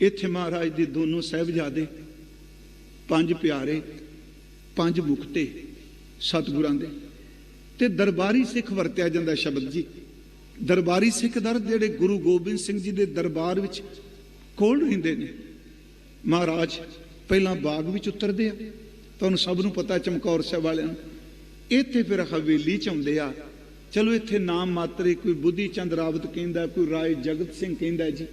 ਇੱਥੇ ਮਹਾਰਾਜ ਦੇ ਦੋਨੋਂ ਸਹਿਬਜ਼ਾਦੇ, ਪੰਜ ਪਿਆਰੇ, ਪੰਜ ਮੁਕਤੇ, ਸਤਿਗੁਰਾਂ ਦੇ। ਤੇ ਦਰਬਾਰੀ ਸਿੱਖ ਵਰਤਿਆ ਜਾਂਦਾ ਸ਼ਬਦ ਜੀ। ਦਰਬਾਰੀ ਸਿੱਖ ਦਰ ਜਿਹੜੇ ਗੁਰੂ ਗੋਬਿੰਦ ਸਿੰਘ ਜੀ ਦੇ ਦਰਬਾਰ ਵਿੱਚ ਕੋਲ ਰਹਿੰਦੇ ਨੇ। ਮਹਾਰਾਜ ਪਹਿਲਾਂ ਬਾਗ ਵਿੱਚ ਉਤਰਦੇ ਆ। ਤੁਹਾਨੂੰ ਸਭ ਨੂੰ ਪਤਾ ਚਮਕੌਰ ਸਾਹਿਬ ਵਾਲਿਆਂ ਨੂੰ। ਇੱਥੇ ਫਿਰ ਹਵੇਲੀ ਚ ਆਉਂਦੇ ਆ। ਚਲੋ ਇੱਥੇ ਨਾਮ ਮਾਤਰੇ ਕੋਈ ਬੁੱਧੀ ਚੰਦ ਰਾਵਤ ਕਹਿੰਦਾ, ਕੋਈ ਰਾਏ ਜਗਤ ਸਿੰਘ ਕਹਿੰਦਾ ਜੀ।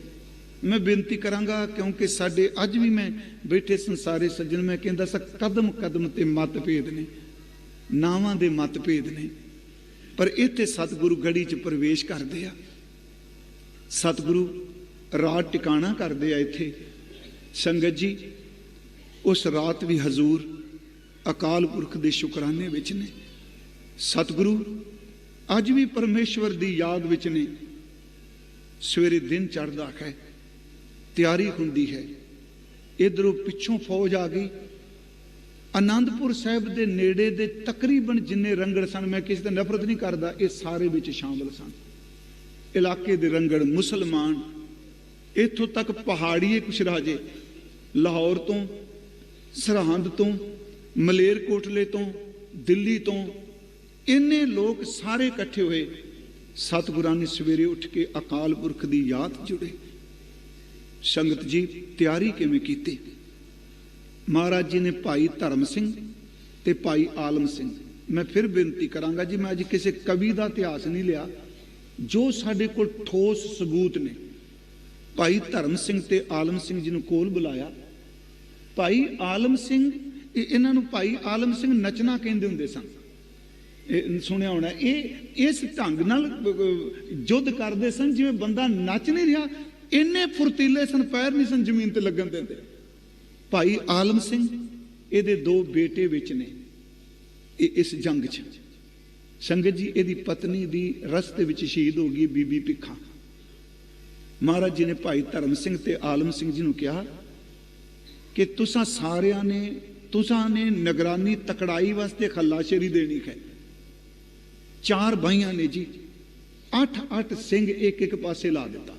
ਮੈਂ ਬੇਨਤੀ ਕਰਾਂਗਾ, ਕਿਉਂਕਿ ਸਾਡੇ ਅੱਜ ਵੀ ਮੈਂ ਬੈਠੇ ਸੰਸਾਰੇ ਸੱਜਣ, ਮੈਂ ਕਹਿੰਦਾ ਸਾ, ਕਦਮ ਕਦਮ ਤੇ ਮਤਭੇਦ ਨੇ, ਨਾਵਾਂ ਦੇ ਮਤਭੇਦ ਨੇ। ਪਰ ਇੱਥੇ ਸਤਿਗੁਰੂ ਗੜੀ ਚ ਪ੍ਰਵੇਸ਼ ਕਰਦੇ ਆ। ਸਤਿਗੁਰੂ ਰਾਤ ਟਿਕਾਣਾ ਕਰਦੇ ਆ ਇੱਥੇ। ਸੰਗਤ ਜੀ, ਉਸ ਰਾਤ ਵੀ ਹਜ਼ੂਰ ਅਕਾਲ ਪੁਰਖ ਦੇ ਸ਼ੁਕਰਾਨੇ ਵਿੱਚ ਨੇ। ਸਤਿਗੁਰੂ, ਅੱਜ ਵੀ ਪਰਮੇਸ਼ਵਰ ਦੀ ਯਾਦ ਵਿੱਚ ਨੇ। ਸਵੇਰੇ ਦਿਨ ਚੜ੍ਹਦਾ ਹੈ। ਤਿਆਰੀ ਹੁੰਦੀ ਹੈ। ਇਧਰੋਂ ਪਿੱਛੋਂ ਫੌਜ ਆ ਗਈ। ਆਨੰਦਪੁਰ ਸਾਹਿਬ ਦੇ ਨੇੜੇ ਦੇ ਤਕਰੀਬਨ ਜਿੰਨੇ ਰੰਗੜ ਸਨ, ਮੈਂ ਕਿਸੇ ਤੇ ਨਫ਼ਰਤ ਨਹੀਂ ਕਰਦਾ, ਇਹ ਸਾਰੇ ਵਿੱਚ ਸ਼ਾਮਲ ਸਨ। ਇਲਾਕੇ ਦੇ ਰੰਗੜ ਮੁਸਲਮਾਨ। ਇੱਥੋਂ ਤੱਕ ਪਹਾੜੀਏ ਕੁਛ ਰਾਜੇ, ਲਾਹੌਰ ਤੋਂ, ਸਰਹੰਦ ਤੋਂ, ਮਲੇਰਕੋਟਲੇ ਤੋਂ, ਦਿੱਲੀ ਤੋਂ, ਇੰਨੇ ਲੋਕ ਸਾਰੇ ਇਕੱਠੇ ਹੋਏ। ਸਤਿਗੁਰਾਂ ਨੇ ਸਵੇਰੇ ਉੱਠ ਕੇ ਅਕਾਲ ਪੁਰਖ ਦੀ ਯਾਦ ਜੁੜੇ। ਸੰਗਤ ਜੀ, ਤਿਆਰੀ ਕਿਵੇਂ ਕੀਤੀ? ਮਹਾਰਾਜ ਜੀ ਨੇ ਭਾਈ ਧਰਮ ਸਿੰਘ ਤੇ ਭਾਈ ਆਲਮ ਸਿੰਘ। ਮੈਂ ਫਿਰ ਬੇਨਤੀ ਕਰਾਂਗਾ ਜੀ, ਮੈਂ ਅੱਜ ਕਿਸੇ ਕਵੀ ਦਾ ਇਤਿਹਾਸ ਨਹੀਂ ਲਿਆ, ਜੋ ਸਾਡੇ ਕੋਲ ਠੋਸ ਸਬੂਤ ਨੇ। ਭਾਈ ਧਰਮ ਸਿੰਘ ਤੇ ਆਲਮ ਸਿੰਘ ਜੀ ਨੂੰ ਕੋਲ ਬੁਲਾਇਆ। ਭਾਈ ਆਲਮ ਸਿੰਘ ਇਹਨਾਂ ਨੂੰ ਭਾਈ ਆਲਮ ਸਿੰਘ ਨਚਣਾ ਕਹਿੰਦੇ ਹੁੰਦੇ ਸਨ। ਇਹ ਸੁਣਿਆ ਹੋਣਾ, ਇਹ ਇਸ ਢੰਗ ਨਾਲ ਯੁੱਧ ਕਰਦੇ ਸਨ, ਜਿਵੇਂ ਬੰਦਾ ਨੱਚ ਨਹੀਂ ਰਿਹਾ ਇੰਨੇ ਫੁਰਤੀਲੇ ਸਨ, ਪੈਰ ਨਹੀਂ ਸਨ ਜ਼ਮੀਨ ਤੇ ਲੱਗਣ ਦਿੰਦੇ। ਭਾਈ ਆਲਮ ਸਿੰਘ, ਇਹਦੇ ਦੋ ਬੇਟੇ ਵਿੱਚ ਨੇ। ਇਹ ਇਸ ਜੰਗ 'ਚ। ਸੰਗਤ ਜੀ, ਇਹਦੀ ਪਤਨੀ ਦੀ ਰਸਤੇ ਵਿੱਚ ਸ਼ਹੀਦ ਹੋ ਗਈ ਬੀਬੀ ਭਿੱਖਾ। ਮਹਾਰਾਜ ਜੀ ਨੇ ਭਾਈ ਧਰਮ ਸਿੰਘ ਤੇ ਆਲਮ ਸਿੰਘ ਜੀ ਨੂੰ ਕਿਹਾ ਕਿ ਤੁਸੀਂ ਸਾਰਿਆਂ ਨੇ, ਤੁਸੀਂ ਨੇ ਨਿਗਰਾਨੀ ਤਕੜਾਈ ਵਾਸਤੇ ਖੱਲਾਸ਼ੇਰੀ ਦੇਣੀ ਹੈ। ਚਾਰ ਬਾਈਆਂ ਨੇ ਜੀ ਅੱਠ ਅੱਠ ਸਿੰਘ ਇੱਕ ਇੱਕ ਪਾਸੇ ਲਾ ਦਿੱਤਾ।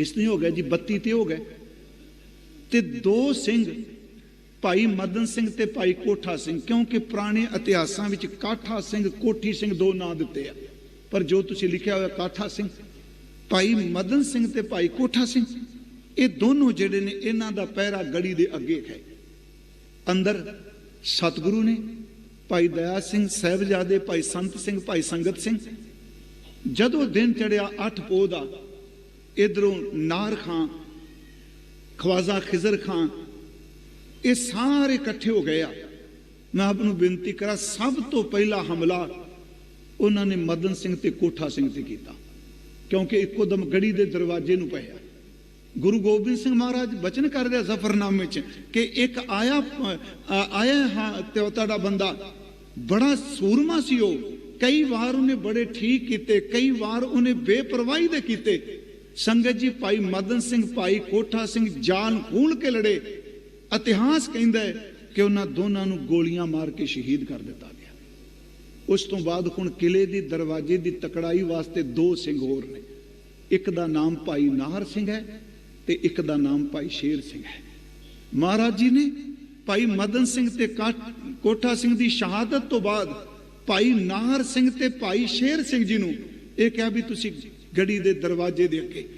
ਇਸ ਲਈ ਹੋ ਗਿਆ ਜੀ 32 ਤੇ ਹੋ ਗਏ। ਤੇ ਦੋ ਸਿੰਘ, ਭਾਈ ਮਦਨ ਸਿੰਘ ਤੇ ਭਾਈ ਕੋਠਾ ਸਿੰਘ, ਕਿਉਂਕਿ ਪੁਰਾਣੇ ਇਤਿਹਾਸਾਂ ਵਿੱਚ ਕਾਠਾ ਸਿੰਘ, ਕੋਠੀ ਸਿੰਘ ਦੋ ਨਾਂ ਦਿੱਤੇ ਆ। ਪਰ ਜੋ ਤੁਸੀਂ ਲਿਖਿਆ ਹੋਇਆ ਕਾਠਾ ਸਿੰਘ, ਭਾਈ ਮਦਨ ਸਿੰਘ ਤੇ ਭਾਈ ਕੋਠਾ ਸਿੰਘ, ਇਹ ਦੋਨੋਂ ਜਿਹੜੇ ਨੇ, ਇਹਨਾਂ ਦਾ ਪਹਿਰਾ ਗੜੀ ਦੇ ਅੱਗੇ ਹੈ। ਅੰਦਰ ਸਤਿਗੁਰੂ ਨੇ, ਭਾਈ ਦਇਆ ਸਿੰਘ ਸਹਿਬਜ਼ਾਦੇ, ਭਾਈ ਸੰਤ ਸਿੰਘ, ਭਾਈ ਸੰਗਤ ਸਿੰਘ, ਜਦੋਂ ਦਿਨ ਚੜਿਆ 8 ਪੋਹ ਦਾ ਇਧਰੋਂ ਨਾਰ ਖਾਂ, ਖਵਾਜਾ ਖਿਜ਼ਰ ਖਾਂ, ਇਹ ਸਾਰੇ ਇਕੱਠੇ ਹੋ ਗਏ ਆ। ਮੈਂ ਆਪ ਨੂੰ ਬੇਨਤੀ ਕਰਾਂ, ਸਭ ਤੋਂ ਪਹਿਲਾ ਹਮਲਾ ਉਹਨਾਂ ਨੇ ਮਦਨ ਸਿੰਘ ਤੇ ਕੋਠਾ ਸਿੰਘ ਤੇ ਕੀਤਾ, ਕਿਉਂਕਿ ਇੱਕੋ ਦਮ ਗੜੀ ਦੇ ਦਰਵਾਜ਼ੇ ਨੂੰ ਪਿਆ ਗੁਰੂ ਗੋਬਿੰਦ ਸਿੰਘ ਮਹਾਰਾਜ ਬਚਨ ਕਰ ਰਿਹਾ ਜ਼ਫਰਨਾਮੇ 'ਚ ਕਿ ਇੱਕ ਆਇਆ ਆਇਆ ਹਾਂ ਤੇ ਉਹ ਤੁਹਾਡਾ ਬੰਦਾ, ਬੜਾ ਸੂਰਮਾ ਸੀ ਉਹ। ਕਈ ਵਾਰ ਉਹਨੇ ਬੜੇ ਠੀਕ ਕੀਤੇ, ਕਈ ਵਾਰ ਉਹਨੇ ਬੇਪਰਵਾਹੀ ਦੇ ਕੀਤੇ। ਸੰਗਤ ਜੀ ਭਾਈ ਮਦਨ ਸਿੰਘ, ਭਾਈ ਕੋਠਾ ਸਿੰਘ ਜਾਨ ਖੂਨ ਕੇ ਲੜੇ। ਇਤਿਹਾਸ ਕਹਿੰਦਾ ਕਿ ਉਹਨਾਂ ਦੋਨਾਂ ਨੂੰ ਗੋਲੀਆਂ ਮਾਰ ਕੇ ਸ਼ਹੀਦ ਕਰ ਦਿੱਤਾ ਗਿਆ। ਉਸ ਤੋਂ ਬਾਅਦ ਹੁਣ ਕਿਲੇ ਦੀ, ਦਰਵਾਜ਼ੇ ਦੀ ਤਕੜਾਈ ਵਾਸਤੇ ਦੋ ਸਿੰਘ ਹੋਰ ਨੇ। ਇੱਕ ਦਾ ਨਾਮ ਭਾਈ ਨਾਹਰ ਸਿੰਘ ਹੈ ਤੇ ਇੱਕ ਦਾ ਨਾਮ ਭਾਈ ਸ਼ੇਰ ਸਿੰਘ ਹੈ। ਮਹਾਰਾਜ ਜੀ ਨੇ ਭਾਈ ਮਦਨ ਸਿੰਘ ਤੇ ਕੋਠਾ ਸਿੰਘ ਦੀ ਸ਼ਹਾਦਤ ਤੋਂ ਬਾਅਦ ਭਾਈ ਨਾਹਰ ਸਿੰਘ ਤੇ ਭਾਈ ਸ਼ੇਰ ਸਿੰਘ ਜੀ ਨੂੰ ਇਹ ਕਿਹਾ ਵੀ ਤੁਸੀਂ ਗੜੀ ਦੇ ਦਰਵਾਜ਼ੇ ਦੇ ਅੱਗੇ।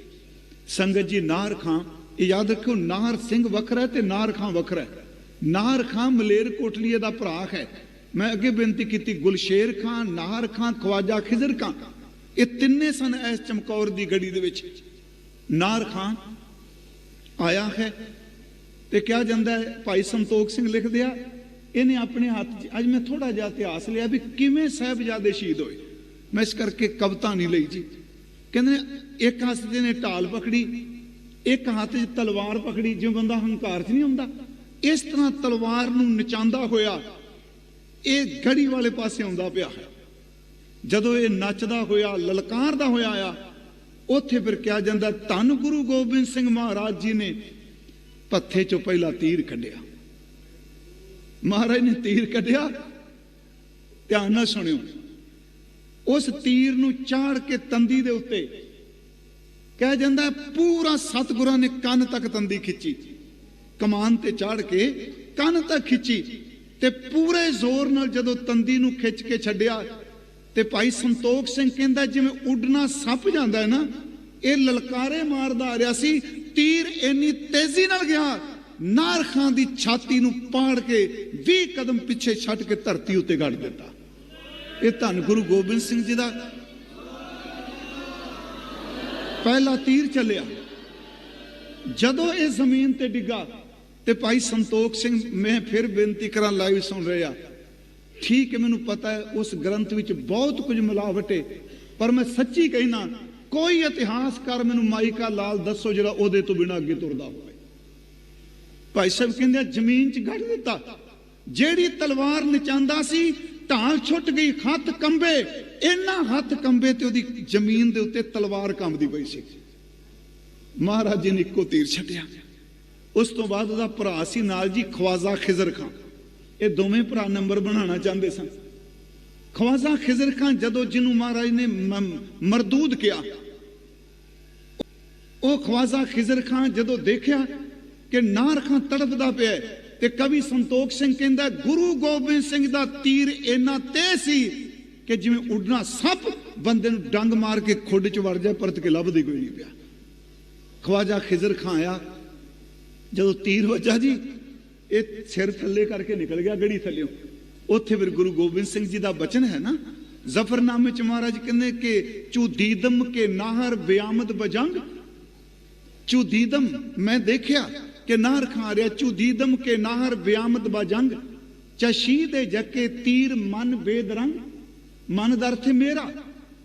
ਸੰਗਤ ਜੀ, ਨਾਰ ਖਾਂ। ਇਹ ਯਾਦ ਰੱਖੋ ਨਾਰ ਸਿੰਘ ਵੱਖਰਾ ਤੇ ਨਾਰ ਖਾਂ ਵੱਖਰਾ ਨਾਹਰ ਖਾਂ ਮਲੇਰ ਕੋਟਲੀਏ ਦਾ ਭਰਾ ਹੈ। ਮੈਂ ਅੱਗੇ ਬੇਨਤੀ ਕੀਤੀ, ਗੁਲਸ਼ੇਰ ਖਾਂ ਨਾਹਰ ਖਾਂ, ਖਵਾਜਾ, ਖਿਜ਼ਰ ਖਾਂ। ਇਹ ਤਿੰਨੇ ਸਨ ਇਸ ਚਮਕੌਰ ਦੀ ਗੜੀ ਦੇ ਵਿੱਚ। ਨਾਰ ਖਾਂ ਆਇਆ ਹੈ ਤੇ ਕਿਹਾ ਜਾਂਦਾ ਹੈ, ਭਾਈ ਸੰਤੋਖ ਸਿੰਘ ਲਿਖਦੇ ਆ, ਇਹਨੇ ਆਪਣੇ ਹੱਥ 'ਚ, ਅੱਜ ਮੈਂ ਥੋੜਾ ਜਿਹਾ ਇਤਿਹਾਸ ਲਿਆ ਵੀ ਕਿਵੇਂ ਸਾਹਿਬਜ਼ਾਦੇ ਸ਼ਹੀਦ ਹੋਏ। ਮੈਂ ਇਸ ਕਰਕੇ ਕਵਿਤਾ ਨਹੀਂ ਲਈ ਜੀ। ਕਹਿੰਦੇ ਇੱਕ ਹੱਥ ਤੇ ਨੇ ਢਾਲ ਪਕੜੀ, ਇੱਕ ਹੱਥ 'ਚ ਤਲਵਾਰ ਪਕੜੀ ਜਿਵੇਂ ਬੰਦਾ ਹੰਕਾਰ 'ਚ ਨਹੀਂ ਹੁੰਦਾ ਇਸ ਤਰ੍ਹਾਂ ਤਲਵਾਰ ਨੂੰ ਨਚਾਉਂਦਾ ਹੋਇਆ, ਇਹ ਗੜੀ ਵਾਲੇ ਪਾਸੇ ਆਉਂਦਾ ਪਿਆ ਹੈ। ਜਦੋਂ ਇਹ ਨੱਚਦਾ ਹੋਇਆ, ਲਲਕਾਰਦਾ ਹੋਇਆ ਆ, ਉੱਥੇ ਫਿਰ ਕਿਹਾ ਜਾਂਦਾ, ਧੰਨ ਗੁਰੂ ਗੋਬਿੰਦ ਸਿੰਘ ਮਹਾਰਾਜ ਜੀ ਨੇ ਪੱਥੇ ਚੋਂ ਪਹਿਲਾ ਤੀਰ ਕੱਢਿਆ। ਮਹਾਰਾਜ ਨੇ ਤੀਰ ਕੱਢਿਆ, ਧਿਆਨ ਨਾਲ ਸੁਣਿਓ। ਉਸ ਤੀਰ ਨੂੰ ਚਾੜ ਕੇ ਤੰਦੀ ਦੇ ਉੱਤੇ। ਕਹਿ ਜਾਂਦਾ, ਪੂਰਾ ਸਤਿਗੁਰਾਂ ਨੇ ਕੰਨ ਤੱਕ ਤੰਦੀ ਖਿੱਚੀ। ਕਮਾਨ ਤੇ ਚਾੜ ਕੇ ਕੰਨ ਤੱਕ ਖਿੱਚੀ ਤੇ ਪੂਰੇ ਜ਼ੋਰ ਨਾਲ ਜਦੋਂ ਤੰਦੀ ਨੂੰ ਖਿੱਚ ਕੇ ਛੱਡਿਆ ਤੇ ਭਾਈ ਸੰਤੋਖ ਸਿੰਘ ਕਹਿੰਦਾ, ਜਿਵੇਂ ਉੱਡਣਾ ਸੱਪ ਜਾਂਦਾ ਹੈ ਨਾ, ਇਹ ਲਲਕਾਰੇ ਮਾਰਦਾ ਆ ਰਿਹਾ ਸੀ, ਤੀਰ ਇੰਨੀ ਤੇਜ਼ੀ ਨਾਲ ਗਿਆ ਨਾਰ ਖਾਂ ਦੀ ਛਾਤੀ ਨੂੰ ਪਾੜ ਕੇ 20 ਕਦਮ ਪਿੱਛੇ ਛੱਡ ਕੇ ਧਰਤੀ ਉੱਤੇ ਗੱਡ ਦਿੱਤਾ। ਇਹ ਧੰਨ ਗੁਰੂ ਗੋਬਿੰਦ ਸਿੰਘ ਜੀ ਦਾ ਪਹਿਲਾ ਤੀਰ ਚੱਲਿਆ। ਜਦੋਂ ਇਹ ਜ਼ਮੀਨ ਤੇ ਡਿੱਗਾ ਤੇ ਭਾਈ ਸੰਤੋਖ ਸਿੰਘ ਮੈਂ ਫਿਰ ਬੇਨਤੀ ਕਰਾਂ ਲਾਈਵ ਸੁਣ ਰਿਹਾ ਠੀਕ ਹੈ ਮੈਨੂੰ ਪਤਾ ਹੈ ਉਸ ਗ੍ਰੰਥ ਵਿੱਚ ਬਹੁਤ ਕੁਝ ਮਿਲਾਵਟ ਹੈ ਪਰ ਮੈਂ ਸੱਚੀ ਕਹਿਣਾ ਕੋਈ ਇਤਿਹਾਸਕਾਰ ਮੈਨੂੰ ਮਾਈਕਾ ਲਾਲ ਦੱਸੋ ਜਿਹੜਾ ਉਹਦੇ ਤੋਂ ਬਿਨਾਂ ਅੱਗੇ ਤੁਰਦਾ ਹੋਵੇ। ਭਾਈ ਸਾਹਿਬ ਕਹਿੰਦੇ ਆ, ਜ਼ਮੀਨ 'ਚ ਗੱਡ ਦਿੱਤਾ। ਜਿਹੜੀ ਤਲਵਾਰ ਨਚਾਂਦਾ ਸੀ ਢਾਲ ਛੁੱਟ ਗਈ ਹੱਥ ਕੰਬੇ। ਇੰਨਾ ਹੱਥ ਕੰਬੇ ਤੇ ਉਹਦੀ ਜ਼ਮੀਨ ਦੇ ਉੱਤੇ ਤਲਵਾਰ ਕੰਬਦੀ ਪਈ ਸੀ। ਮਹਾਰਾਜ ਜੀ ਨੇ ਇੱਕੋ ਤੀਰ ਛੱਡਿਆ। ਉਸ ਤੋਂ ਬਾਅਦ ਉਹਦਾ ਭਰਾ ਸੀ ਨਾਲ ਜੀ ਖਵਾਜ਼ਾ ਖਿਜ਼ਰ ਖਾਨ। ਇਹ ਦੋਵੇਂ ਭਰਾ ਨੰਬਰ ਬਣਾਉਣਾ ਚਾਹੁੰਦੇ ਸਨ। ਖਵਾਜ਼ਾ ਖਿਜ਼ਰ ਖਾਨ ਜਦੋਂ ਜਿਹਨੂੰ ਮਹਾਰਾਜ ਨੇ ਮਰਦੂਦ ਕਿਹਾ, ਉਹ ਖਵਾਜ਼ਾ ਖਿਜ਼ਰ ਖਾਨ ਜਦੋਂ ਦੇਖਿਆ ਕਿ ਨਾਰ ਖਾਂ ਤੜਫਦਾ ਪਿਆ ਤੇ ਕਵੀ ਸੰਤੋਖ ਸਿੰਘ ਕਹਿੰਦਾ, ਗੁਰੂ ਗੋਬਿੰਦ ਸਿੰਘ ਦਾ ਤੀਰ ਇੰਨਾ ਤੇਜ਼ ਸੀ ਕਿ ਜਿਵੇਂ ਉੱਡਣਾ ਸੱਪ ਬੰਦੇ ਨੂੰ ਡੰਗ ਮਾਰ ਕੇ ਖੁੱਡ ਚ ਵੜ ਜਾਏ, ਪਰਤ ਕੇ ਲੱਭਦੀ ਕੋਈ ਨਹੀਂ ਪਿਆ। ਖਵਾਜਾ ਖਿਜ਼ਰ ਖਾਂ ਆਇਆ। ਜਦੋਂ ਤੀਰ ਵੱਜਾ ਜੀ, ਇਹ ਸਿਰ ਥੱਲੇ ਕਰਕੇ ਨਿਕਲ ਗਿਆ ਗੜੀ ਥੱਲਿਓਂ। ਉੱਥੇ ਫਿਰ ਗੁਰੂ ਗੋਬਿੰਦ ਸਿੰਘ ਜੀ ਦਾ ਬਚਨ ਹੈ ਨਾ, ਜ਼ਫਰਨਾਮੇ ਚ ਮਹਾਰਾਜ ਕਹਿੰਦੇ ਕਿ ਚੂਦੀਦਮ ਕੇ ਨਾਹਰ ਬਿਆਮਦ ਬਜੰਗ ਚੂਦੀਦਮ ਮੈਂ ਦੇਖਿਆ ਕਿ ਨਾਰ ਖਾ ਰਿਹਾ ਚੂਦੀਦਮ ਕੇ ਨਾਹਰ ਬਿਆਮਦ ਬਜੰਗ ਚਸ਼ੀ ਦੇ ਜੱਕੇ ਤੀਰ, ਮਨ ਬੇਦਰੰਗ ਮਨ ਦਾ ਅਰਥ ਮੇਰਾ।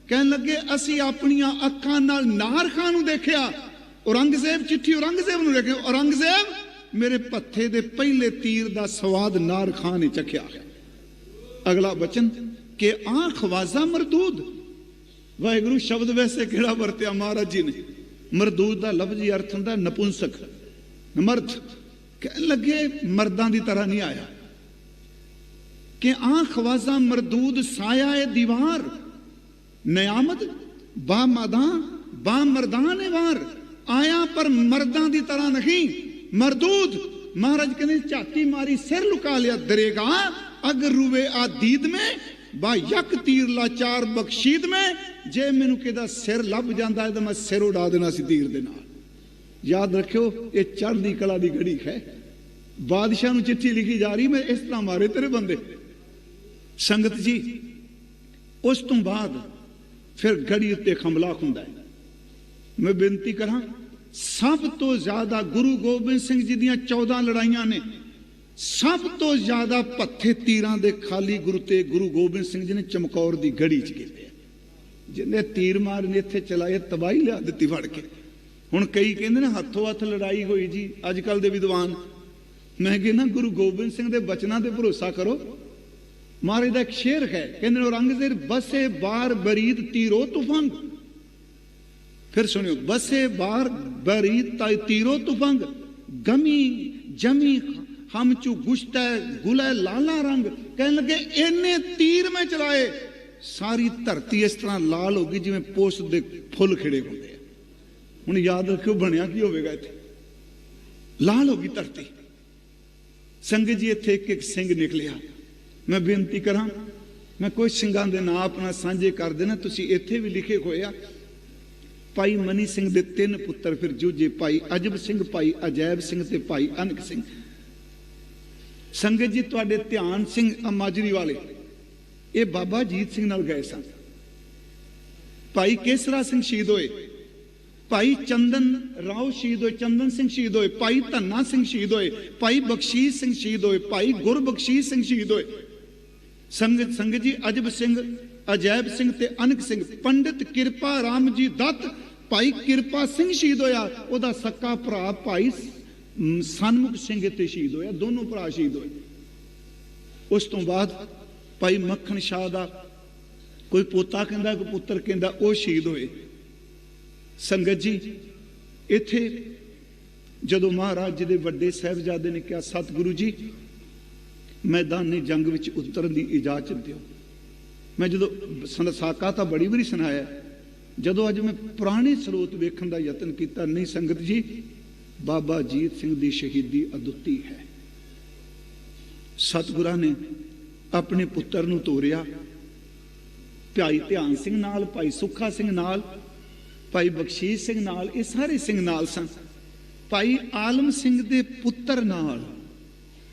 ਕਹਿਣ ਲੱਗੇ, ਅਸੀਂ ਆਪਣੀਆਂ ਅੱਖਾਂ ਨਾਲ ਨਾਹਰ ਖਾਂ ਨੂੰ ਦੇਖਿਆ। ਔਰੰਗਜ਼ੇਬ ਚਿੱਠੀ ਔਰੰਗਜ਼ੇਬ ਨੂੰ ਲਿਖੇ, ਔਰੰਗਜ਼ੇਬ, ਮੇਰੇ ਪੱਥੇ ਦੇ ਪਹਿਲੇ ਤੀਰ ਦਾ ਸਵਾਦ ਨਾਰ ਖਾਂ ਨੇ ਚੱਖਿਆ। ਅਗਲਾ ਬਚਨ, ਕਿ ਆ ਖਵਾਜ਼ਾ ਮਰਦੂਦ। ਵਾਹਿਗੁਰੂ ਸ਼ਬਦ ਵੈਸੇ ਕਿਹੜਾ ਵਰਤਿਆ ਮਹਾਰਾਜ ਜੀ ਨੇ? ਮਰਦੂਦ ਦਾ ਲਫ਼ਜ਼ੀ ਅਰਥ ਹੁੰਦਾ ਨਪੁੰਸਕ। ਮਰਦ। ਕਹਿਣ ਲੱਗੇ, ਮਰਦਾਂ ਦੀ ਤਰ੍ਹਾਂ ਨਹੀਂ ਆਇਆ। ਕਿ ਆ ਖਵਾਜ਼ਾ ਮਰਦੂਦ ਸਾਇਆ ਏ ਦੀਵਾਰ। ਨਿਆਮਤ ਬਾ ਮਦਾਂ ਬਾ ਮਰਦਾਂ ਨੇ ਵਾਰ। ਆਇਆ ਪਰ ਮਰਦਾਂ ਦੀ ਤਰ੍ਹਾਂ ਨਹੀਂ। ਮਰਦੂਦ, ਮਹਾਰਾਜ ਕਹਿੰਦੇ, ਝਾਤੀ ਮਾਰੀ, ਸਿਰ ਲੁਕਾ ਲਿਆ, ਦਰੇਗਾ। ਅਗਰ ਰੂਵੇ ਆ ਦੀਦ ਮੈਂ ਬਾ ਯਕ ਤੀਰ ਲਾਚਾਰ ਬਖਸ਼ੀਦ ਮੈਂ। ਜੇ ਮੈਨੂੰ ਕਿਦਾ ਸਿਰ ਲੱਭ ਜਾਂਦਾ ਤਾਂ ਮੈਂ ਸਿਰ ਉਡਾ ਦੇਣਾ ਸੀ ਤੀਰ ਦੇ ਨਾਲ। ਯਾਦ ਰੱਖਿਓ, ਇਹ ਚੜ੍ਹਦੀ ਕਲਾ ਦੀ ਘੜੀ ਹੈ। ਬਾਦਸ਼ਾਹ ਨੂੰ ਚਿੱਠੀ ਲਿਖੀ ਜਾ ਰਹੀ, ਮੈਂ ਇਸ ਤਰ੍ਹਾਂ ਮਾਰੇ ਤੇਰੇ ਬੰਦੇ। ਸੰਗਤ ਜੀ, ਉਸ ਤੋਂ ਬਾਅਦ ਫਿਰ ਗੜੀ ਉੱਤੇ ਖਮਲਾ ਹੁੰਦਾ ਹੈ। ਮੈਂ ਬੇਨਤੀ ਕਰਾਂ, ਸਭ ਤੋਂ ਜ਼ਿਆਦਾ ਗੁਰੂ ਗੋਬਿੰਦ ਸਿੰਘ ਜੀ ਦੀਆਂ 14 ਲੜਾਈਆਂ ਨੇ। ਸਭ ਤੋਂ ਜ਼ਿਆਦਾ ਪੱਥੇ ਤੀਰਾਂ ਦੇ ਖਾਲੀ ਗੁਰੂ ਤੇ ਗੁਰੂ ਗੋਬਿੰਦ ਸਿੰਘ ਜੀ ਨੇ ਚਮਕੌਰ ਦੀ ਗੜੀ 'ਚ ਕੀਤੇ ਜਿੰਨੇ ਜਿਹਨੇ ਤੀਰ ਮਾਰਨੇ ਇੱਥੇ ਚਲਾਏ, ਤਬਾਹੀ ਲਿਆ ਦਿੱਤੀ ਫੜ ਕੇ। ਹੁਣ ਕਈ ਕਹਿੰਦੇ ਨੇ ਹੱਥੋਂ ਹੱਥ ਲੜਾਈ ਹੋਈ ਜੀ ਅੱਜ ਕੱਲ ਦੇ ਵਿਦਵਾਨ। ਮੈਂ ਕਹਿੰਦਾ ਗੁਰੂ ਗੋਬਿੰਦ ਸਿੰਘ ਦੇ ਬਚਨਾਂ ਤੇ ਭਰੋਸਾ ਕਰੋ। ਮਹਾਰਾਜ ਦਾ ਇੱਕ ਸ਼ੇਰ ਹੈ, ਕਹਿੰਦੇ ਨੇ, ਔਰੰਗਜ਼ੇਬ, ਬਸੇ ਬਾਰ ਬਰੀਦ ਤੀਰੋ ਤੂਫਾਨ ਫਿਰ ਸੁਣਿਓ, ਬਸੇ ਬਾਰ ਬਰੀਦ ਤਾ ਤੀਰੋ ਤੂਫੰਗ। ਗਮੀ ਜਮੀ ਹਮ ਚੂ ਗੁਸ਼ਤੈ ਗੁਲੇ ਲਾਲਾ ਰੰਗ। ਕਹਿਣ ਲੱਗੇ ਇੰਨੇ ਤੀਰ ਮੈਂ ਚਲਾਏ। ਸਾਰੀ ਧਰਤੀ ਇਸ ਤਰ੍ਹਾਂ ਲਾਲ ਹੋ ਗਈ ਜਿਵੇਂ ਪੋਸ ਦੇ ਫੁੱਲ ਖਿੜੇ ਹੁੰਦੇ ਆ। ਹੁਣ ਯਾਦ ਰੱਖਿਓ, ਬਣਿਆ ਕੀ ਹੋਵੇਗਾ ਇੱਥੇ? ਲਾਲ ਹੋ ਗਈ ਧਰਤੀ। ਸੰਗਤ ਜੀ, ਇੱਥੇ ਇੱਕ ਇੱਕ ਸਿੰਘ ਨਿਕਲਿਆ। ਮੈਂ ਬੇਨਤੀ ਕਰਾਂ, ਮੈਂ ਕੁਝ ਸਿੰਘਾਂ ਦੇ ਨਾਂ ਆਪਣਾ ਸਾਂਝੇ ਕਰ ਦੇਣਾ, ਤੁਸੀਂ ਇੱਥੇ ਵੀ ਲਿਖੇ ਹੋਏ ਆ। ਭਾਈ ਮਨੀ ਸਿੰਘ ਦੇ ਤਿੰਨ ਪੁੱਤਰ, ਫਿਰ ਜੂਝੇ ਭਾਈ ਅਜਬ ਸਿੰਘ, ਭਾਈ ਅਜੈਬ ਸਿੰਘ ਤੇ ਭਾਈ ਅਨਕ ਸਿੰਘ। ਸੰਗਤ ਜੀ, ਤੁਹਾਡੇ ਧਿਆਨ ਸਿੰਘ ਮਾਜਰੀ ਵਾਲੇ, ਇਹ ਬਾਬਾ ਜੀਤ ਸਿੰਘ ਨਾਲ ਗਏ ਸਨ ਭਾਈ ਕੇਸਰਾ ਸਿੰਘ ਸ਼ਹੀਦ ਹੋਏ। ਭਾਈ ਚੰਦਨ, ਰਾਓ ਸ਼ਹੀਦ ਹੋਏ, ਚੰਦਨ ਸਿੰਘ ਸ਼ਹੀਦ ਹੋਏ, ਭਾਈ ਧੰਨਾ ਸਿੰਘ ਸ਼ਹੀਦ ਹੋਏ, ਭਾਈ ਬਖਸ਼ੀਸ਼ ਸਿੰਘ ਸ਼ਹੀਦ ਹੋਏ, ਭਾਈ ਗੁਰਬਖਸ਼ੀਸ਼ ਸਿੰਘ ਸ਼ਹੀਦ ਹੋਏ। ਸੰਗਤ ਸੰਗਤ ਜੀ, ਅਜਬ ਸਿੰਘ ਅਜੈਬ ਸਿੰਘ ਤੇ ਅਨਕ ਸਿੰਘ, ਪੰਡਿਤ ਕਿਰਪਾ ਰਾਮ ਜੀ ਦੱਤ, ਭਾਈ ਕਿਰਪਾ ਸਿੰਘ ਸ਼ਹੀਦ ਹੋਇਆ, ਉਹਦਾ ਸੱਕਾ ਭਰਾ ਭਾਈ ਸਨਮੁਖ ਸਿੰਘ ਤੇ ਸ਼ਹੀਦ ਹੋਇਆ, ਦੋਨੋਂ ਭਰਾ ਸ਼ਹੀਦ ਹੋਏ। ਉਸ ਤੋਂ ਬਾਅਦ ਭਾਈ ਮੱਖਣ ਸ਼ਾਹ ਦਾ ਕੋਈ ਪੋਤਾ ਕਹਿੰਦਾ, ਕੋਈ ਪੁੱਤਰ ਕਹਿੰਦਾ, ਉਹ ਸ਼ਹੀਦ ਹੋਏ। ਸੰਗਤ ਜੀ, ਇੱਥੇ ਜਦੋਂ ਮਹਾਰਾਜ ਜੀ ਦੇ ਵੱਡੇ ਸਾਹਿਬਜ਼ਾਦੇ ਨੇ ਕਿਹਾ, ਸਤਿਗੁਰੂ ਜੀ, ਮੈਦਾਨੇ ਜੰਗ ਵਿੱਚ ਉਤਰਨ ਦੀ ਇਜਾਜ਼ਤ ਦਿਓ। ਮੈਂ ਜਦੋਂ ਸੰਸਾਕਾ ਤਾਂ ਬੜੀ ਵਾਰੀ ਸੁਣਾਇਆ, ਜਦੋਂ ਅੱਜ ਮੈਂ ਪੁਰਾਣੇ ਸਰੋਤ ਵੇਖਣ ਦਾ ਯਤਨ ਕੀਤਾ, ਨਹੀਂ ਸੰਗਤ ਜੀ, ਬਾਬਾ ਜੀਤ ਸਿੰਘ ਦੀ ਸ਼ਹੀਦੀ ਅਦੁੱਤੀ ਹੈ। ਸਤਿਗੁਰਾਂ ਨੇ ਆਪਣੇ ਪੁੱਤਰ ਨੂੰ ਤੋਰਿਆ, ਭਾਈ ਧਿਆਨ ਸਿੰਘ ਨਾਲ, ਭਾਈ ਸੁੱਖਾ ਸਿੰਘ ਨਾਲ ਭਾਈ ਬਖਸ਼ੀਸ਼ ਸਿੰਘ ਨਾਲ, ਇਹ ਸਾਰੇ ਸਿੰਘ ਨਾਲ ਸਨ। ਭਾਈ ਆਲਮ ਸਿੰਘ ਦੇ ਪੁੱਤਰ ਨਾਲ।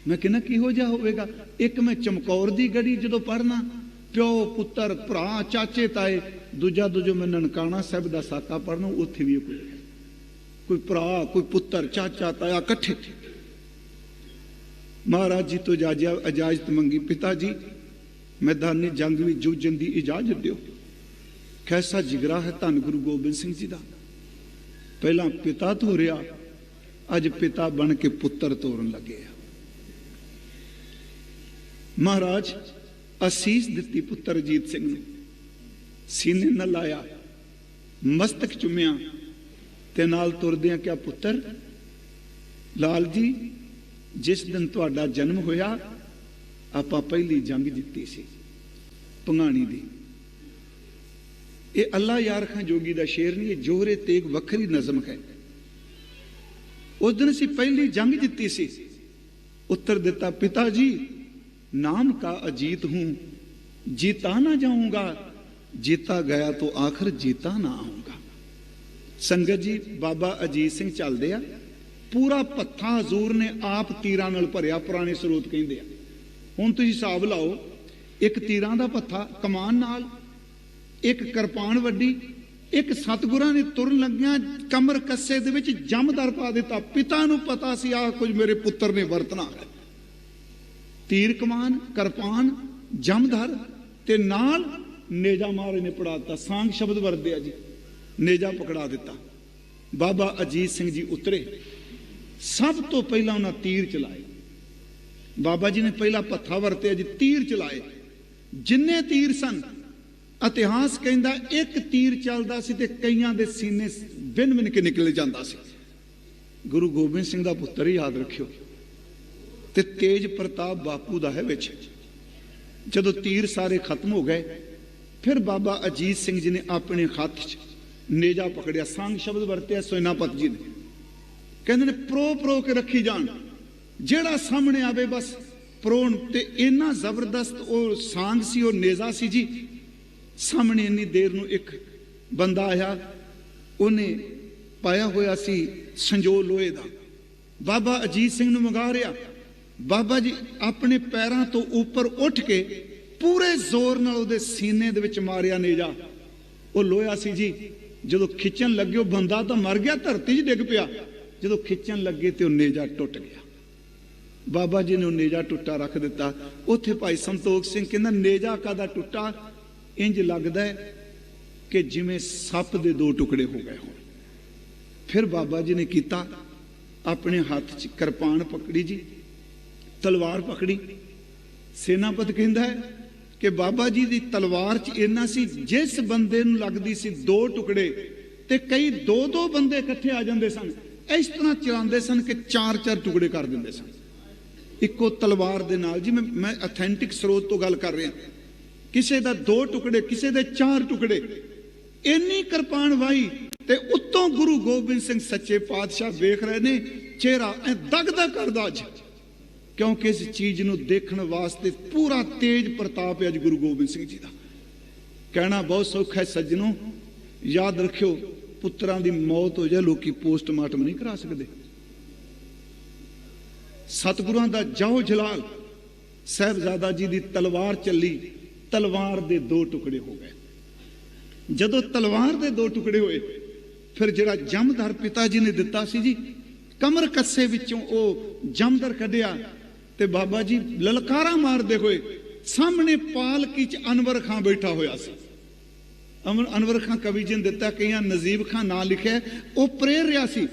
ਮੈਂ ਕਹਿੰਦਾ ਕਿਹੋ ਜਿਹਾ ਹੋਵੇਗਾ? ਇੱਕ ਮੈਂ ਚਮਕੌਰ ਦੀ ਗੜੀ ਜਦੋਂ ਪੜਨਾ ਪਿਓ, ਪੁੱਤਰ, ਭਰਾ, ਚਾਚੇ, ਤਾਏ, ਦੂਜਾ ਦੂਜੋ ਮੈਂ ਨਨਕਾਣਾ ਸਾਹਿਬ ਦਾ ਸਾਕਾ ਪੜਨਾ ਉੱਥੇ ਵੀ ਕੋਈ ਕੋਈ ਭਰਾ, ਕੋਈ ਪੁੱਤਰ, ਚਾਚਾ, ਤਾਇਆ ਇਕੱਠੇ ਮਹਾਰਾਜ ਜੀ ਤੋਂ ਇਜਾਜ਼ਤ ਇਜਾਜ਼ਤ ਮੰਗੀ, ਪਿਤਾ ਜੀ, ਮੈਦਾਨੀ ਜੰਗ ਵਿੱਚ ਜੂਝਣ ਦੀ ਇਜਾਜ਼ਤ ਦਿਓ। ਕੈਸਾ ਜਿਗਰਾ ਹੈ ਧੰਨ ਗੁਰੂ ਗੋਬਿੰਦ ਸਿੰਘ ਜੀ ਦਾ? ਪਹਿਲਾਂ ਪਿਤਾ ਤੋਰਿਆ ਅੱਜ ਪਿਤਾ ਬਣ ਕੇ ਪੁੱਤਰ ਤੋਰਨ ਲੱਗੇ ਆ। ਮਹਾਰਾਜ, ਅਸੀਸ ਦਿੱਤੀ ਪੁੱਤਰ ਜੀਤ ਸਿੰਘ ਨੂੰ। ਸੀਨੇ ਨਾਲ ਲਾਇਆ ਮਸਤਕ ਚੁੰਮਿਆ ਤੇ ਨਾਲ ਤੁਰਦਿਆਂ ਕਿਹਾ, ਪੁੱਤਰ, ਲਾਲ ਜੀ, ਜਿਸ ਦਿਨ ਤੁਹਾਡਾ ਜਨਮ ਹੋਇਆ, ਆਪਾਂ ਪਹਿਲੀ ਜੰਗ ਜਿੱਤੀ ਸੀ ਪੰਗਾਣੀ ਦੀ। ਇਹ ਅੱਲਾ ਯਾਰ ਖਾਂ ਜੋਗੀ ਦਾ ਸ਼ੇਰ ਨਹੀਂ, ਇਹ ਜੋਹਰੇ ਤੇਗ ਵੱਖਰੀ ਨਜ਼ਮ ਹੈ। ਉਸ ਦਿਨ ਸੀ ਪਹਿਲੀ ਜੰਗ ਜਿੱਤੀ ਸੀ। ਉੱਤਰ ਦਿੱਤਾ ਪਿਤਾ ਜੀ ਨਾਮ ਕਾ ਅਜੀਤ ਹੂੰ ਜੀਤਾ ਨਾ ਜਾਊਂਗਾ, ਜੀਤਾ ਗਿਆ ਤੋ ਆਖਰ ਜੀਤਾ ਨਾ ਆਊਂਗਾ। ਸੰਗਤ ਜੀ, ਬਾਬਾ ਅਜੀਤ ਸਿੰਘ ਚੱਲਦੇ ਆ। ਪੂਰਾ ਪੱਥਾ ਹਜ਼ੂਰ ਨੇ ਆਪ ਤੀਰਾਂ ਨਾਲ ਭਰਿਆ, ਪੁਰਾਣੇ ਸਰੋਤ ਕਹਿੰਦੇ ਆ। ਹੁਣ ਤੁਸੀਂ ਹਿਸਾਬ ਲਾਓ, ਇੱਕ ਤੀਰਾਂ ਦਾ ਪੱਥਾ ਕਮਾਨ ਨਾਲ ਇੱਕ ਕਿਰਪਾਨ ਵੱਡੀ, ਇੱਕ ਸਤਗੁਰਾਂ ਨੇ ਤੁਰਨ ਲੱਗਿਆਂ ਕਮਰ ਕੱਸੇ ਦੇ ਵਿੱਚ ਜਮਦਰ ਪਾ ਦਿੱਤਾ। ਪਿਤਾ ਨੂੰ ਪਤਾ ਸੀ ਆ ਕੁਝ ਮੇਰੇ ਪੁੱਤਰ ਨੇ ਵਰਤਣਾ ਤੀਰ ਕਮਾਨ, ਕਿਰਪਾਨ ਜਮਧਰ ਤੇ ਨਾਲ ਨੇਜਾ ਮਾਰੇ ਨੇ ਪੜਾ ਦਿੱਤਾ। ਸਾਂਗ ਸ਼ਬਦ ਵਰਤਿਆ ਜੀ। ਨੇਜਾ ਪਕੜਾ ਦਿੱਤਾ। ਬਾਬਾ ਅਜੀਤ ਸਿੰਘ ਜੀ ਉਤਰੇ। ਸਭ ਤੋਂ ਪਹਿਲਾਂ ਉਹਨਾਂ ਤੀਰ ਚਲਾਏ। ਬਾਬਾ ਜੀ ਨੇ ਪਹਿਲਾ ਪੱਥਾ ਵਰਤਿਆ ਜੀ, ਤੀਰ ਚਲਾਏ। ਜਿੰਨੇ ਤੀਰ ਸਨ ਇਤਿਹਾਸ ਕਹਿੰਦਾ ਇੱਕ ਤੀਰ ਚੱਲਦਾ ਸੀ ਤੇ ਕਈਆਂ ਦੇ ਸੀਨੇ ਬਿਨ ਬਿਨ ਕੇ ਨਿਕਲ ਜਾਂਦਾ ਸੀ। ਗੁਰੂ ਗੋਬਿੰਦ ਸਿੰਘ ਦਾ ਪੁੱਤਰ ਹੀ ਯਾਦ ਰੱਖਿਓ। ਤੇ ਤੇਜ ਪ੍ਰਤਾਪ ਬਾਪੂ ਦਾ ਹੈ ਵਿੱਚ। ਜਦੋਂ ਤੀਰ ਸਾਰੇ ਖਤਮ ਹੋ ਗਏ, ਫਿਰ ਬਾਬਾ ਅਜੀਤ ਸਿੰਘ ਜੀ ਨੇ ਆਪਣੇ ਹੱਥ 'ਚ ਨੇਜਾ ਪਕੜਿਆ, ਸੰਗ ਸ਼ਬਦ ਵਰਤਿਆ ਸੋਇਨਾਪਤ ਜੀ ਨੇ। ਕਹਿੰਦੇ ਨੇ, ਪ੍ਰੋ ਪ੍ਰੋ ਕੇ ਰੱਖੀ ਜਾਣ। ਜਿਹੜਾ ਸਾਹਮਣੇ ਆਵੇ ਬਸ, ਪ੍ਰੋਣ ਤੇ ਇੰਨਾ ਜ਼ਬਰਦਸਤ ਉਹ ਸਾਂਗ ਸੀ, ਉਹ ਨੇਜ਼ਾ ਸੀ ਜੀ ਸਾਹਮਣੇ ਇੰਨੀ ਦੇਰ ਨੂੰ ਇੱਕ ਬੰਦਾ ਆਇਆ, ਉਹਨੇ ਪਾਇਆ ਹੋਇਆ ਸੀ ਸੰਜੋ ਲੋਹੇ ਦਾ। ਬਾਬਾ ਅਜੀਤ ਸਿੰਘ ਨੂੰ ਮੰਗਾ ਰਿਹਾ। ਬਾਬਾ ਜੀ ਆਪਣੇ ਪੈਰਾਂ ਤੋਂ ਉੱਪਰ ਉੱਠ ਕੇ ਪੂਰੇ ਜ਼ੋਰ ਨਾਲ ਉਹਦੇ ਸੀਨੇ ਦੇ ਵਿੱਚ ਮਾਰਿਆ ਨੇਜਾ। ਉਹ ਲੋਹਾ ਸੀ ਜੀ, ਜਦੋਂ ਖਿੱਚਣ ਲੱਗੇ ਉਹ ਬੰਦਾ ਤਾਂ ਮਰ ਗਿਆ, ਧਰਤੀ 'ਚ ਡਿੱਗ ਪਿਆ। ਜਦੋਂ ਖਿੱਚਣ ਲੱਗੇ ਤੇ ਉਹ ਨੇਜਾ ਟੁੱਟ ਗਿਆ। ਬਾਬਾ ਜੀ ਨੇ ਉਹ ਨੇਜਾ ਟੁੱਟਾ ਰੱਖ ਦਿੱਤਾ। ਉੱਥੇ ਭਾਈ ਸੰਤੋਖ ਸਿੰਘ ਕਹਿੰਦਾ, ਨੇਜਾ ਕਾਦਾ ਟੁੱਟਾ? ਇੰਜ ਲੱਗਦਾ ਹੈ ਕਿ ਜਿਵੇਂ ਸੱਪ ਦੇ ਦੋ ਟੁਕੜੇ ਹੋ ਗਏ ਹੋਣ। ਫਿਰ ਬਾਬਾ ਜੀ ਨੇ ਕੀਤਾ ਆਪਣੇ ਹੱਥ 'ਚ ਕਿਰਪਾਨ ਪਕੜੀ ਜੀ, ਤਲਵਾਰ ਪਕੜੀ। ਸੈਨਾਪਤ ਕਹਿੰਦਾ ਹੈ ਕਿ ਬਾਬਾ ਜੀ ਦੀ ਤਲਵਾਰ 'ਚ ਇੰਨਾ ਸੀ, ਜਿਸ ਬੰਦੇ ਨੂੰ ਲੱਗਦੀ ਸੀ ਦੋ ਟੁਕੜੇ ਤੇ ਕਈ ਦੋ ਦੋ ਬੰਦੇ ਇਕੱਠੇ ਆ ਜਾਂਦੇ ਸਨ, ਇਸ ਤਰ੍ਹਾਂ ਚਲਾਉਂਦੇ ਸਨ ਕਿ ਚਾਰ ਚਾਰ ਟੁਕੜੇ ਕਰ ਦਿੰਦੇ ਸਨ। ਇੱਕੋ ਤਲਵਾਰ ਦੇ ਨਾਲ ਜੀ, ਮੈਂ ਮੈਂ ਅਥੈਂਟਿਕ ਸਰੋਤ ਤੋਂ ਗੱਲ ਕਰ ਰਿਹਾ। ਕਿਸੇ ਦਾ ਦੋ ਟੁਕੜੇ, ਕਿਸੇ ਦੇ ਚਾਰ ਟੁਕੜੇ। ਇੰਨੀ ਕਿਰਪਾਨ ਵਾਈ ਤੇ ਉੱਤੋਂ ਗੁਰੂ ਗੋਬਿੰਦ ਸਿੰਘ ਸੱਚੇ ਪਾਤਸ਼ਾਹ ਵੇਖ ਰਹੇ ਨੇ, ਚਿਹਰਾ ਐ ਦਗਦਾ ਕਰਦਾ ਅੱਜ। ਕਿਉਂਕਿ ਇਸ ਚੀਜ਼ ਨੂੰ ਦੇਖਣ ਵਾਸਤੇ ਪੂਰਾ ਤੇਜ ਪ੍ਰਤਾਪ ਹੈ ਅੱਜ ਗੁਰੂ ਗੋਬਿੰਦ ਸਿੰਘ ਜੀ ਦਾ। ਕਹਿਣਾ ਬਹੁਤ ਸੌਖਾ ਹੈ ਸੱਜਣੋ, ਯਾਦ ਰੱਖਿਓ, ਪੁੱਤਰਾਂ ਦੀ ਮੌਤ ਹੋ ਜਾਏ, ਲੋਕੀ ਪੋਸਟਮਾਰਟਮ ਨਹੀਂ ਕਰਾ ਸਕਦੇ। ਸਤਿਗੁਰਾਂ ਦਾ ਜਾਓ ਜਲਾਲ, ਸਹਿਬਜ਼ਾਦਾ ਜੀ ਦੀ ਤਲਵਾਰ ਚੱਲੀ ਤਲਵਾਰ ਦੇ ਦੋ ਟੁਕੜੇ ਹੋ ਗਏ। ਜਦੋਂ ਤਲਵਾਰ ਦੇ ਦੋ ਟੁਕੜੇ ਹੋਏ, ਫਿਰ ਜਿਹੜਾ ਜਮਦਰ ਪਿਤਾ ਜੀ ਨੇ ਦਿੱਤਾ ਸੀ ਜੀ, ਕਮਰ ਕੱਸੇ ਵਿੱਚੋਂ ਉਹ ਜਮਦਰ ਕੱਢਿਆ ਤੇ ਬਾਬਾ ਜੀ ਲਲਕਾਰਾ ਮਾਰਦੇ ਹੋਏ ਸਾਹਮਣੇ ਪਾਲਕੀ ਚ ਅਨਵਰ ਖਾਂ ਬੈਠਾ ਹੋਇਆ ਸੀ। ਅਮਰ ਅਨਵਰ ਖਾਂ ਕਵੀ ਜੀ ਨੇ ਦਿੱਤਾ ਕਈਆਂ ਨਜ਼ੀਬ ਖਾਂ ਨਾਂ ਲਿਖਿਆ ਉਹ ਪ੍ਰੇਰ ਰਿਹਾ ਸੀ,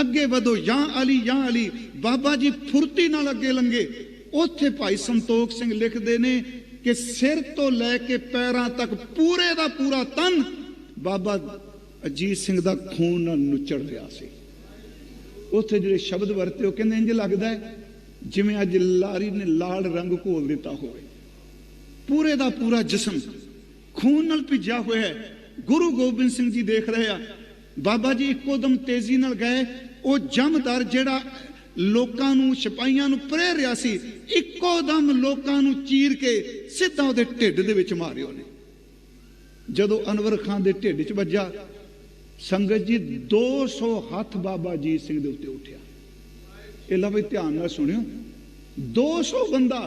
ਅੱਗੇ ਵਧੋ ਜਾਂ ਅਲੀ ਜਾਂ ਅਲੀ, ਬਾਬਾ ਜੀ ਫੁਰਤੀ ਨਾਲ ਅੱਗੇ ਲੰਗੇ ਉੱਥੇ ਭਾਈ ਸੰਤੋਖ ਸਿੰਘ ਲਿਖਦੇ ਨੇ ਕਿ ਸਿਰ ਤੋਂ ਲੈ ਕੇ ਪੈਰਾਂ ਤੱਕ ਪੂਰੇ ਦਾ ਪੂਰਾ ਤਨ ਬਾਬਾ ਅਜੀਤ ਸਿੰਘ ਦਾ ਖੂਨ ਨਾਲ ਨੁਚੜ ਰਿਹਾ ਸੀ। ਉੱਥੇ ਜਿਹੜੇ ਸ਼ਬਦ ਵਰਤੇ, ਉਹ ਕਹਿੰਦੇ, ਇੰਜ ਲੱਗਦਾ ਹੈ ਜਿਵੇਂ ਅੱਜ ਲਾਰੀ ਨੇ ਲਾਲ ਰੰਗ ਘੋਲ ਦਿੱਤਾ ਹੋਵੇ। ਪੂਰੇ ਦਾ ਪੂਰਾ ਜਿਸਮ ਖੂਨ ਨਾਲ ਭਿੱਜਿਆ ਹੋਇਆ ਹੈ। ਗੁਰੂ ਗੋਬਿੰਦ ਸਿੰਘ ਜੀ ਦੇਖ ਰਹੇ ਆ, ਬਾਬਾ ਜੀ ਇੱਕੋ ਦਮ ਤੇਜ਼ੀ ਨਾਲ ਗਏ, ਉਹ ਜਮਦਾਰ ਜਿਹੜਾ ਲੋਕਾਂ ਨੂੰ, ਸਿਪਾਹੀਆਂ ਨੂੰ ਪ੍ਰੇਰ ਰਿਹਾ ਸੀ, ਇੱਕੋ ਦਮ ਲੋਕਾਂ ਨੂੰ ਚੀਰ ਕੇ ਸਿੱਧਾ ਉਹਦੇ ਢਿੱਡ ਦੇ ਵਿੱਚ ਮਾਰਿਓ ਨੇ ਜਦੋਂ ਅਨਵਰ ਖਾਨ ਦੇ ਢਿੱਡ 'ਚ ਵੱਜਾ ਸੰਗਤ ਜੀ 200 ਹੱਥ ਬਾਬਾ ਜੀ ਸਿੰਘ ਦੇ ਉੱਤੇ ਉੱਠਿਆ। ਇਹ ਲਓ ਵੀ ਧਿਆਨ ਨਾਲ ਸੁਣਿਓ 200 ਬੰਦਾ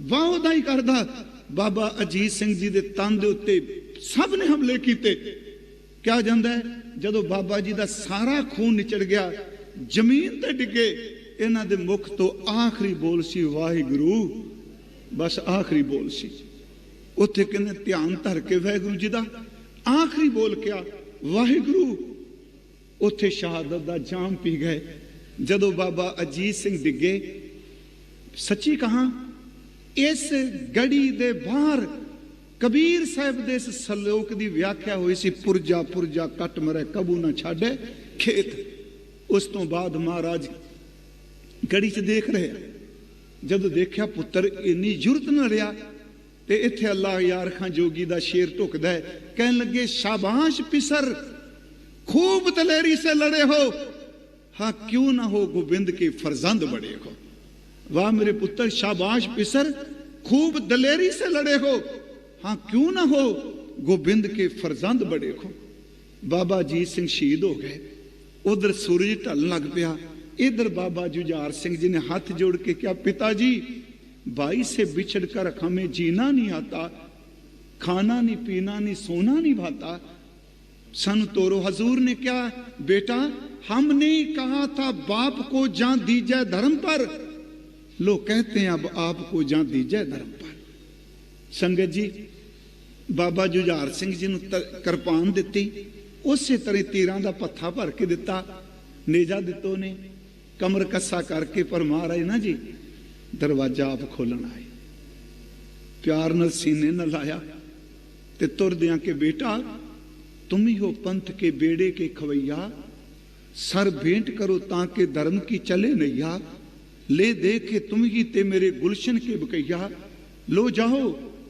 ਵਾਹ ਦਾ ਹੀ ਕਰਦਾ। ਬਾਬਾ ਅਜੀਤ ਸਿੰਘ ਜੀ ਦੇ ਤਨ ਦੇ ਉੱਤੇ ਸਭ ਨੇ ਹਮਲੇ ਕੀਤੇ। ਕਿਹਾ ਜਾਂਦਾ ਹੈ, ਜਦੋਂ ਬਾਬਾ ਜੀ ਦਾ ਸਾਰਾ ਖੂਨ ਨਿਚੜ ਗਿਆ ਜ਼ਮੀਨ ਤੇ ਡਿੱਗੇ, ਇਹਨਾਂ ਦੇ ਮੁਖ ਤੋਂ ਆਖਰੀ ਬੋਲ ਸੀ, ਵਾਹਿਗੁਰੂ, ਬਸ ਆਖਰੀ ਬੋਲ ਸੀ। ਉੱਥੇ ਕਹਿੰਦੇ, ਧਿਆਨ ਧਰ ਕੇ ਵਾਹਿਗੁਰੂ ਜੀ ਦਾ ਆਖਰੀ ਬੋਲ ਕਿਹਾ ਵਾਹਿਗੁਰੂ, ਉੱਥੇ ਸ਼ਹਾਦਤ ਦਾ ਜਾਮ ਪੀ ਗਏ। ਜਦੋਂ ਬਾਬਾ ਅਜੀਤ ਸਿੰਘ ਡਿੱਗੇ, ਸੱਚੀ ਕਹਾਂ, ਇਸ ਗੜੀ ਦੇ ਬਾਹਰ ਕਬੀਰ ਸਾਹਿਬ ਦੇ ਇਸ ਸਲੋਕ ਦੀ ਵਿਆਖਿਆ ਹੋਈ ਸੀ ਪੁਰਜਾ ਪੁਰਜਾ ਕੱਟ ਮਰੇ, ਕਬੂ ਨਾ ਛਾੜੇ ਖੇਤ ਉਸ ਤੋਂ ਬਾਅਦ ਮਹਾਰਾਜ ਗੜੀ 'ਚ ਦੇਖ ਰਿਹਾ ਜਦ ਦੇਖਿਆ ਪੁੱਤਰ ਇੰਨੀ ਜੁਰਤ ਨਾ ਰਿਹਾ ਤੇ ਇੱਥੇ ਅੱਲਾਹ ਯਾਰ ਖਾਂ ਜੋਗੀ ਦਾ ਸ਼ੇਰ ਢੁਕਦਾ ਹੈ। ਕਹਿਣ ਲੱਗੇ, ਸ਼ਾਬਾਸ਼ ਪਿਸਰ, ਖੂਬ ਤਲੇਰੀ ਸੇ ਲੜੇ ਹੋ। ਹਾਂ, ਕਿਉਂ ਨਾ ਹੋ ਗੋਬਿੰਦ ਕੇ ਫਰਜ਼ੰਦ ਬੜੇ ਹੋ। ਵਾਹ ਮੇਰੇ ਪੁੱਤਰ, ਸ਼ਾਬਾਸ਼ ਪਿਸਰ, ਖੂਬ ਦਲੇਰੀ ਸੇ ਲੜੇ ਹੋ। ਹਾਂ, ਕਿਉਂ ਨਾ ਹੋ ਗੋਬਿੰਦ ਕੇ ਫਰਜ਼ੰਦ ਬੜੇ ਹੋ। ਬਾਬਾ ਜੀ ਸਿੰਘ ਸ਼ਹੀਦ ਹੋ ਗਏ। ਉਧਰ ਸੂਰਜ ਢਲਣ ਲੱਗ ਪਿਆ ਇਧਰ ਬਾਬਾ ਜੁਝਾਰ ਸਿੰਘ ਜੀ ਨੇ ਹੱਥ ਜੋੜ ਕੇ ਕਿਹਾ ਪਿਤਾ ਜੀ भाई से बिछड़ कर हमें जीना नहीं आता खाना नहीं पीना नहीं सोना नहीं भाता सन तोरो हजूर ने क्या बेटा हमने ही कहा था बाप को जान दीजिए धर्म पर लोग कहते हैं अब आपको जान दीजिए धर्म पर ਸੰਗਤ ਜੀ ਬਾਬਾ ਜੁਝਾਰ ਸਿੰਘ ਜੀ ਨੂੰ ਤ- ਕਿਰਪਾਨ ਦਿੱਤੀ ਉਸੇ ਤਰ੍ਹਾਂ ਤੀਰਾਂ ਦਾ ਪੱਥਾ ਭਰ ਕੇ ਦਿੱਤਾ ਨੇਜਾ ਦਿੱਤੋ ਨੇ ਕਮਰ ਕੱਸਾ ਕਰਕੇ ਪਰ ਮਹਾਰਾਜ ਨਾ ਜੀ ਦਰਵਾਜ਼ਾ ਆਪ ਖੋਲਣ ਆਏ ਪਿਆਰ ਨਾਲ ਸੀਨੇ ਨਾਲ ਲਾਇਆ ਤੇ ਤੁਰਦਿਆਂ ਕਿ ਬੇਟਾ तुम ही हो पंथ के बेड़े के खवैया सर भेंट करो ताकि धर्म की चले नैया ले देखे तुम ही ते मेरे गुलशन के बकैया लो जाओ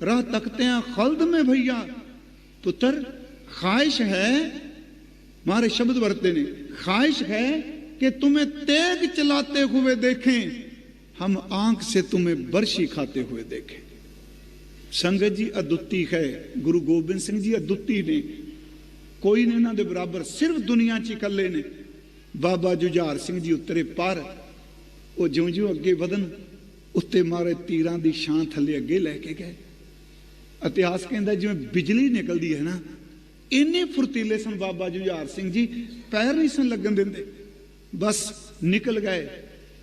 राह तकते हैं खल्द में भैया पुत्र ख्वाहिश है मारे शब्द बरते ने ख्वाहिश है कि तुम्हें तेग चलाते हुए देखें हम आंख से तुम्हें बर्शी खाते हुए देखें संगत जी अद्वितीय है गुरु गोबिंद सिंह जी अद्वितीय ने ਕੋਈ ਨਹੀਂ ਇਹਨਾਂ ਦੇ ਬਰਾਬਰ ਸਿਰਫ ਦੁਨੀਆ 'ਚ ਹੀ ਇਕੱਲੇ ਨੇ ਬਾਬਾ ਜੁਝਾਰ ਸਿੰਘ ਜੀ ਉਤਰੇ ਪਰ ਉਹ ਜਿਉਂ-ਜਿਉਂ ਅੱਗੇ ਵਧਨ ਉੱਤੇ ਮਾਰੇ ਤੀਰਾਂ ਦੀ ਛਾਂ ਥੱਲੇ ਅੱਗੇ ਲੈ ਕੇ ਗਏ ਇਤਿਹਾਸ ਕਹਿੰਦਾ ਜਿਵੇਂ ਬਿਜਲੀ ਨਿਕਲਦੀ ਹੈ ਨਾ ਇੰਨੇ ਫੁਰਤੀਲੇ ਸਨ ਬਾਬਾ ਜੁਝਾਰ ਸਿੰਘ ਜੀ, ਪੈਰ ਨਹੀਂ ਸਨ ਲੱਗਣ ਦਿੰਦੇ। ਬਸ ਨਿਕਲ ਗਏ,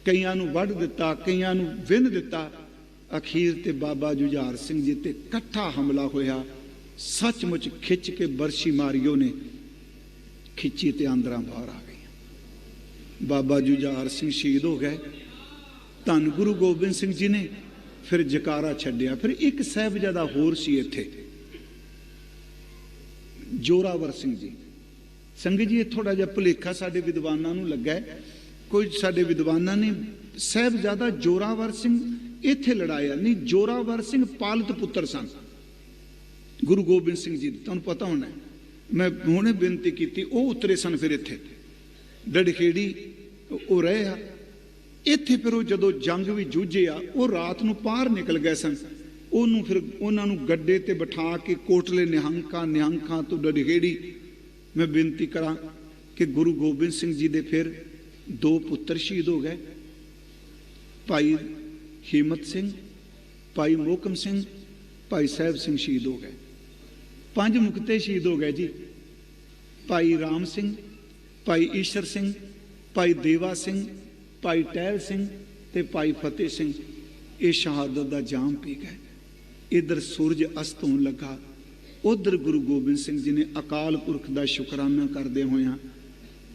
ਕਈਆਂ ਨੂੰ ਵੱਢ ਦਿੱਤਾ, ਕਈਆਂ ਨੂੰ ਵਿੰਨ ਦਿੱਤਾ। ਅਖੀਰ ਤੇ ਬਾਬਾ ਜੁਝਾਰ ਸਿੰਘ ਜੀ ਤੇ ਇਕੱਠਾ ਹਮਲਾ ਹੋਇਆ। ਸੱਚਮੁੱਚ ਖਿੱਚ ਕੇ ਬਰਸ਼ੀ ਮਾਰੀਓ ਨੇ ਖਿੱਚੀ ਤੇ ਆਂਦਰਾਂ ਬਾਹਰ ਆ ਗਈਆਂ। ਬਾਬਾ ਜੁਝਾਰ ਸਿੰਘ ਸ਼ਹੀਦ ਹੋ ਗਏ। ਧੰਨ ਗੁਰੂ ਗੋਬਿੰਦ ਸਿੰਘ ਜੀ ਨੇ ਫਿਰ ਜਕਾਰਾ ਛੱਡਿਆ। ਫਿਰ ਇੱਕ ਸਾਹਿਬਜ਼ਾਦਾ ਹੋਰ ਸੀ ਇੱਥੇ। ਜੋਰਾਵਰ ਸਿੰਘ ਜੀ। ਸੰਗਤ ਜੀ, ਇਹ ਥੋੜਾ ਜਿਹਾ ਭੁਲੇਖਾ ਸਾਡੇ ਵਿਦਵਾਨਾਂ ਨੂੰ ਲੱਗਾ ਹੈ। ਕੋਈ ਸਾਡੇ ਵਿਦਵਾਨਾਂ ਨੇ ਸਾਹਿਬਜ਼ਾਦਾ ਜੋਰਾਵਰ ਸਿੰਘ ਇੱਥੇ ਲੜਾਇਆ ਨਹੀਂ, ਜੋਰਾਵਰ ਸਿੰਘ ਪਾਲਤ ਪੁੱਤਰ ਸਨ। ਗੁਰੂ ਗੋਬਿੰਦ ਸਿੰਘ ਜੀ, ਤੁਹਾਨੂੰ ਪਤਾ ਹੋਣਾ ਮੈਂ ਹੁਣੇ ਬੇਨਤੀ ਕੀਤੀ, ਉਹ ਉਤਰੇ ਸਨ ਫਿਰ ਇੱਥੇ। ਡੜਖੇੜੀ ਉਹ ਰਹੇ ਆ। ਇੱਥੇ ਫਿਰ ਉਹ ਜਦੋਂ ਜੰਗ ਵੀ ਜੂਝੇ ਆ, ਉਹ ਰਾਤ ਨੂੰ ਪਾਰ ਨਿਕਲ ਗਏ ਸਨ। ਉਹਨੂੰ ਫਿਰ ਉਹਨਾਂ ਨੂੰ ਗੱਡੇ ਤੇ ਬਿਠਾ ਕੇ ਕੋਟਲੇ ਨਿਹੰਕਾਂ ਨਿਹੰਕਾਂ ਤੋਂ ਡੜਖੇੜੀ ਮੈਂ ਬੇਨਤੀ ਕਰਾਂ ਕਿ ਗੁਰੂ ਗੋਬਿੰਦ ਸਿੰਘ ਜੀ ਦੇ ਫਿਰ ਦੋ ਪੁੱਤਰ ਸ਼ਹੀਦ ਹੋ ਗਏ। ਭਾਈ ਹਿੰਮਤ ਸਿੰਘ, ਭਾਈ ਮੋਕਮ ਸਿੰਘ, ਭਾਈ ਸਾਹਿਬ ਸਿੰਘ ਸ਼ਹੀਦ ਹੋ ਗਏ। ਪੰਜ ਮੁਕਤੇ ਸ਼ਹੀਦ ਹੋ ਗਏ ਜੀ। ਭਾਈ ਰਾਮ ਸਿੰਘ, ਭਾਈ ਈਸ਼ਰ ਸਿੰਘ, ਭਾਈ ਦੇਵਾ ਸਿੰਘ, ਭਾਈ ਟਹਿਲ ਸਿੰਘ ਤੇ ਭਾਈ ਫਤਿਹ ਸਿੰਘ। ਇਹ ਸ਼ਹਾਦਤ ਦਾ ਜਾਮ ਪੀ ਗਏ। ਇਧਰ ਸੂਰਜ ਅਸਤ ਹੋਣ ਲੱਗਾ, ਉਧਰ ਗੁਰੂ ਗੋਬਿੰਦ ਸਿੰਘ ਜੀ ਨੇ ਅਕਾਲ ਪੁਰਖ ਦਾ ਸ਼ੁਕਰਾਨਾ ਕਰਦੇ ਹੋਇਆਂ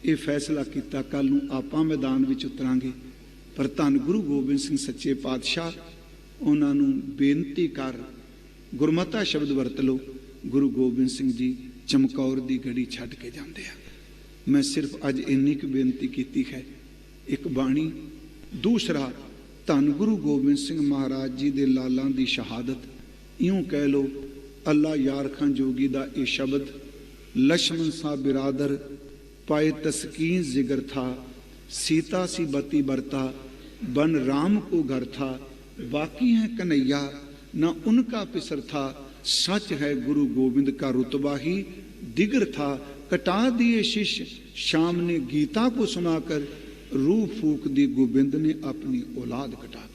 ਇਹ ਫੈਸਲਾ ਕੀਤਾ ਕੱਲ ਨੂੰ ਆਪਾਂ ਮੈਦਾਨ ਵਿੱਚ ਉਤਰਾਂਗੇ। ਪਰ ਧੰਨ ਗੁਰੂ ਗੋਬਿੰਦ ਸਿੰਘ ਸੱਚੇ ਪਾਤਸ਼ਾਹ, ਉਹਨਾਂ ਨੂੰ ਬੇਨਤੀ ਕਰ, ਗੁਰਮਤਾ ਸ਼ਬਦ ਵਰਤ ਲਓ। ਗੁਰੂ ਗੋਬਿੰਦ ਸਿੰਘ ਜੀ ਚਮਕੌਰ ਦੀ ਗੜੀ ਛੱਡ ਕੇ ਜਾਂਦੇ ਆ। ਮੈਂ ਸਿਰਫ ਅੱਜ ਇੰਨੀ ਕੁ ਬੇਨਤੀ ਕੀਤੀ ਹੈ। ਇੱਕ ਬਾਣੀ, ਦੂਸਰਾ, ਧੰਨ ਗੁਰੂ ਗੋਬਿੰਦ ਸਿੰਘ ਮਹਾਰਾਜ ਜੀ ਦੇ ਲਾਲਾਂ ਦੀ ਸ਼ਹਾਦਤ। ਇਉਂ ਕਹਿ ਲੋ ਅੱਲਾ ਯਾਰ ਖਾਂ ਜੋਗੀ ਦਾ ਇਹ ਸ਼ਬਦ ਲక్ష్మణ ਸਾਹਿਬ ਬਿਰਾਦਰ, ਪਾਏ ਤਸਕੀਨ ਜ਼ਿਗਰ ਥਾ, ਸੀਤਾ ਸੀ ਬਤੀ ਬਰਤਾ ਬਨ ਰਾਮ ਕੋ ਘਰ ਥਾ ਬਾਕੀ ਹੈ ਕਨਈਆ, ਨਾ ਉਨਕਾ ਪਿਸਰ ਥਾ, ਸੱਚ ਹੈ ਗੁਰੂ ਗੋਬਿੰਦ ਕਾ ਰਤਬਾ ਹੀ, ਦਿਗਰ ਥਾ, ਕਟਾ ਦਿਏ ਸ਼ਿਸ਼, ਸ਼ਾਮ ਨੇ ਗੀਤਾ ਕੋ ਸੁਣਾ ਕਰ, ਰੂਹ ਫੂਕ ਦੀ ਗੋਬਿੰਦ ਨੇ ਆਪਣੀ ਔਲਾਦ ਕਟਾ